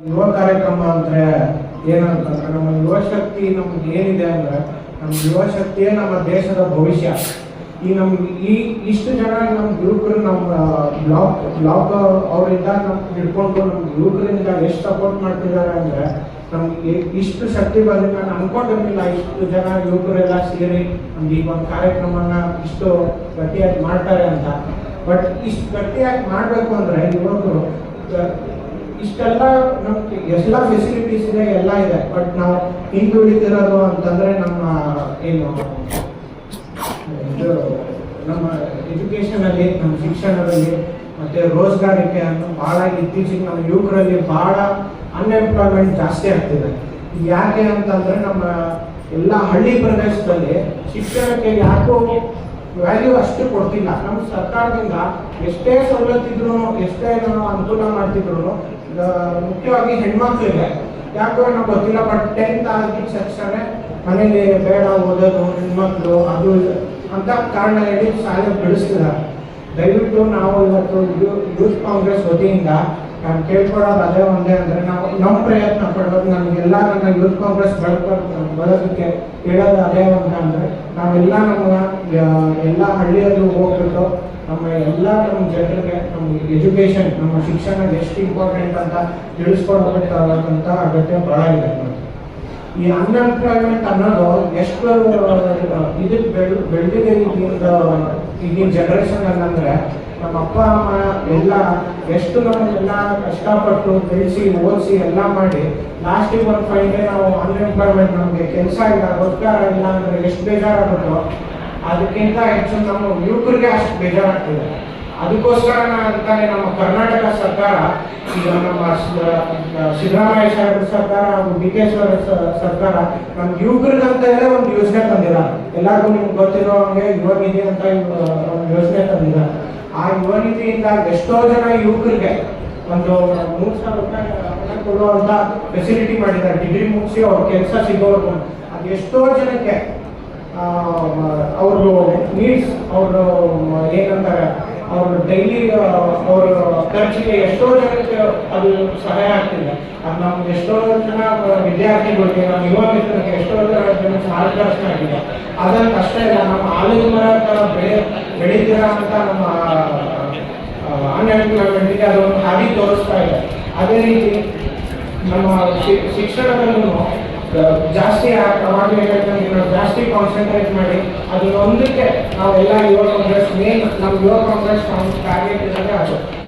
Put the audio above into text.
ಯುವ ಕಾರ್ಯಕ್ರಮ ಅಂದ್ರೆ ಏನಂತಂದ್ರೆ ನಮ್ಮ ಯುವ ಶಕ್ತಿ ನಮ್ಗೆ ಏನಿದೆ ಅಂದ್ರೆ ನಮ್ಮ ಯುವ ಶಕ್ತಿಯೇ ನಮ್ಮ ದೇಶದ ಭವಿಷ್ಯ. ಈ ನಮ್ ಈ ಇಷ್ಟು ಜನ ನಮ್ಮ ಯುವಕರು ನಮ್ಮ ಬ್ಲಾಕ್ ಬ್ಲಾಕ್ ಅವರಿಂದ ನಮ್ ಹಿಡ್ಕೊಂಡು ನಮ್ಮ ಯುವಕರಿಂದ ಎಷ್ಟು ಸಪೋರ್ಟ್ ಮಾಡ್ತಿದ್ದಾರೆ ಅಂದ್ರೆ ನಮ್ಗೆ ಇಷ್ಟು ಶಕ್ತಿ ಬಂದ್ರೆ ನಾನು ಅನ್ಕೊಂಡಿರ್ಲಿಲ್ಲ. ಇಷ್ಟು ಜನ ಯುವಕರೆಲ್ಲ ಸೇರಿ ನಮ್ಗೆ ಈ ಒಂದು ಕಾರ್ಯಕ್ರಮನ ಇಷ್ಟು ಗಟ್ಟಿಯಾಗಿ ಮಾಡ್ತಾರೆ ಅಂತ. ಬಟ್ ಇಷ್ಟು ಗಟ್ಟಿಯಾಗಿ ಮಾಡಬೇಕು ಅಂದ್ರೆ ಯುವಕರು ಇಷ್ಟೆಲ್ಲ ನಮ್ಗೆ ಎಲ್ಲ ಫೆಸಿಲಿಟೀಸ್ ಇದೆ, ಎಲ್ಲ ಇದೆ. ಬಟ್ ನಾವು ಹಿಂದುಳಿದಿರೋದು ಅಂತಂದ್ರೆ ನಮ್ಮ ಏನು, ಇದು ನಮ್ಮ ಎಜುಕೇಶನ್ ಅಲ್ಲಿ, ನಮ್ಮ ಶಿಕ್ಷಣದಲ್ಲಿ, ಮತ್ತೆ ರೋಜ್ಗಾರಿಕೆಯನ್ನು ಬಹಳ ಇತ್ತೀಚೆಗೆ ನಮ್ಮ ಯುವಕರಲ್ಲಿ ಬಹಳ ಅನ್ಎಂಪ್ಲಾಯ್ಮೆಂಟ್ ಜಾಸ್ತಿ ಆಗ್ತಿದೆ. ಯಾಕೆ ಅಂತಂದ್ರೆ ನಮ್ಮ ಎಲ್ಲ ಹಳ್ಳಿ ಪ್ರದೇಶದಲ್ಲಿ ಶಿಕ್ಷಣಕ್ಕೆ ಯಾಕೋ ವ್ಯಾಲ್ಯೂ ಅಷ್ಟು ಕೊಡ್ತಿಲ್ಲ. ನಮ್ಮ ಸರ್ಕಾರದಿಂದ ಎಷ್ಟೇ ಸವಲತ್ತಿದ್ರು, ಎಷ್ಟೇ ಅನುಕೂಲ ಮಾಡ್ತಿದ್ರು ಮುಖ್ಯವಾಗಿ ಹೆಣ್ಮಕ್ಳಿಗೆ ಯಾಕೋ ನಾವು ಗೊತ್ತಿಲ್ಲ ಬಟ್ ಟೆಂತ್ ಆಗಿದ ತಕ್ಷಣ ಮನೇಲಿ ಬೇಡ ಓದೋದು, ಹೆಣ್ಮಕ್ಳು ಅದು ಅಂತ ಕಾರಣ ಹೇಳಿ ಶಾಲೆ ಬಿಡಿಸ್ತಿದ್ದಾರೆ. ದಯವಿಟ್ಟು ನಾವು ಇವತ್ತು ಯೂತ್ ಕಾಂಗ್ರೆಸ್ ವತಿಯಿಂದ ನಾನು ಕೇಳ್ಕೊಳ್ಳೋದು ಅದೇ ಒಂದೇ ಅಂದ್ರೆ ನಾವು ನಮ್ಮ ಪ್ರಯತ್ನ ಪಡೋದು ನಮಗೆಲ್ಲ ನನ್ನ ಯೂತ್ ಕಾಂಗ್ರೆಸ್ ಬಳಕೆ, ಬರೋದಕ್ಕೆ ಹೇಳೋದು ಅದೇ ಅಂತ ಅಂದ್ರೆ ನಾವೆಲ್ಲ ನಮ್ಮ ಎಲ್ಲ ಹಳ್ಳಿಯಲ್ಲೂ ಹೋಗ್ಬಿಟ್ಟು ನಮ್ಮ ಎಲ್ಲ ನಮ್ಮ ಜನರಿಗೆ, ನಮ್ಮ ಎಜುಕೇಶನ್ ನಮ್ಮ ಶಿಕ್ಷಣ ಎಷ್ಟು ಇಂಪಾರ್ಟೆಂಟ್ ಅಂತ ತಿಳಿಸ್ಕೊಡ್ಬೇಕಾದಂಥ ಅಗತ್ಯ ಬಹಳ ಇದೆ ಈ ಅನ್ಎಂಪ್ಲಾಯ್ಮೆಂಟ್ ಅನ್ನೋದು ಎಷ್ಟು ಇದು ಬೆಳ್, ಬೆಳ್ದಿದೆ ಈಗಿನ ಜನರೇಷನ್ ಅಂತಂದ್ರೆ ನಮ್ಮ ಅಪ್ಪ, ಅಮ್ಮ ಎಲ್ಲ ಎಷ್ಟು ನಮಗೆಲ್ಲ ಕಷ್ಟಪಟ್ಟು ಬೆಳೆಸಿ, ಓದಿಸಿ ಎಲ್ಲ ಮಾಡಿ ಲಾಸ್ಟಿಗೆ ಒಂದು ಡೇ ನಾವು ಅನ್ಎಂಪ್ಲಾಯ್ಮೆಂಟ್ ನಮಗೆ ಕೆಲಸ ಇಲ್ಲ, ರೋಜ್ಗಾರ ಇಲ್ಲ ಅಂದರೆ ಎಷ್ಟು ಬೇಜಾರಾಗುತ್ತೋ ಅದಕ್ಕಿಂತ ಹೆಚ್ಚು ನಮ್ಮ ಯುವಕರಿಗೆ ಅಷ್ಟು ಬೇಜಾರಾಗ್ತಿದೆ. ಅದಕ್ಕೋಸ್ಕರ ಅಂತಾನೆ ನಮ್ಮ ಕರ್ನಾಟಕ ಸರ್ಕಾರ, ಈಗ ನಮ್ಮ ಸಿದ್ದರಾಮಯ್ಯ ಸಾಹೇಬ್ರ ಸರ್ಕಾರ ಹಾಗೂ ಡಿ ಕೆ ಸರ್ಕಾರ ನಮ್ಮ ಯುವಕರಿಗಂತ ಹೇಳಿ ಒಂದು ಯೋಜನೆ ತಂದಿಲ್ಲ. ಎಲ್ಲರಿಗೂ ನಿಮ್ಗೆ ಗೊತ್ತಿರೋ ಹಂಗೆ ಯುವ ನಿಧಿ ಅಂತ ಒಂದು ಯೋಜನೆ ತಂದಿಲ್ಲ. ಆ ಯುವ ನಿಧಿಯಿಂದ ಎಷ್ಟೋ ಜನ ಯುವಕರಿಗೆ ಒಂದು ಮೂರು ಸಾವಿರ ರೂಪಾಯಿ ಕೊಡುವಂತ ಫೆಸಿಲಿಟಿ ಮಾಡಿದ್ದಾರೆ. ಡಿಗ್ರಿ ಮುಗಿಸಿ ಅವ್ರ ಕೆಲಸ ಸಿಗೋವರೆಗೂ. ಅದು ಎಷ್ಟೋ ಜನಕ್ಕೆ ಅವರು ನೀಡ್ಸ್ ಅವರು ಏನಂತಾರೆ ಅವ್ರ ಡೈಲಿ ಅವ್ರ ಖರ್ಚಿಗೆ ಎಷ್ಟೋ ಜನಕ್ಕೆ ಅದು ಸಹಾಯ ಆಗ್ತಿಲ್ಲ ಅದು ನಮ್ಗೆ ಎಷ್ಟೋ ಜನ ವಿದ್ಯಾರ್ಥಿಗಳಿಗೆ, ನಮ್ಮ ಯುವ ಮಿತ್ರಕ್ಕೆ ಎಷ್ಟೋ ಜನ ಮಾರ್ಗದರ್ಶನ ಆಗಿದೆ. ಅದನ್ನು ಅಷ್ಟೇ ಇಲ್ಲ ನಮ್ಮ ಆಲೂ ಮರ ಬೆಳೆ ಬೆಳೀತೀರಾ ಅಂತ ನಮ್ಮ ಅನ್ಎಂಪ್ಲಾಯ್ಮೆಂಟ್ಗೆ ಅದೊಂದು ಹಾದಿ ತೋರಿಸ್ತಾ ಇದೆ. ಅದೇ ರೀತಿ ನಮ್ಮ ಶಿಕ್ಷಣದಲ್ಲೂ ಜಾಸ್ತಿ ಅವಾಗಲೇ ಜಾಸ್ತಿ ಕಾನ್ಸಂಟ್ರೇಟ್ ಮಾಡಿ ಅದನ್ನೊಂದಕ್ಕೆ ನಾವೆಲ್ಲ ಯುವ ಕಾಂಗ್ರೆಸ್ ಮೇನ್ ನಮ್ಮ ಯುವ ಕಾಂಗ್ರೆಸ್ ಟಾರ್ಗೆಟ್ ಇರೋದೇ ಅದು.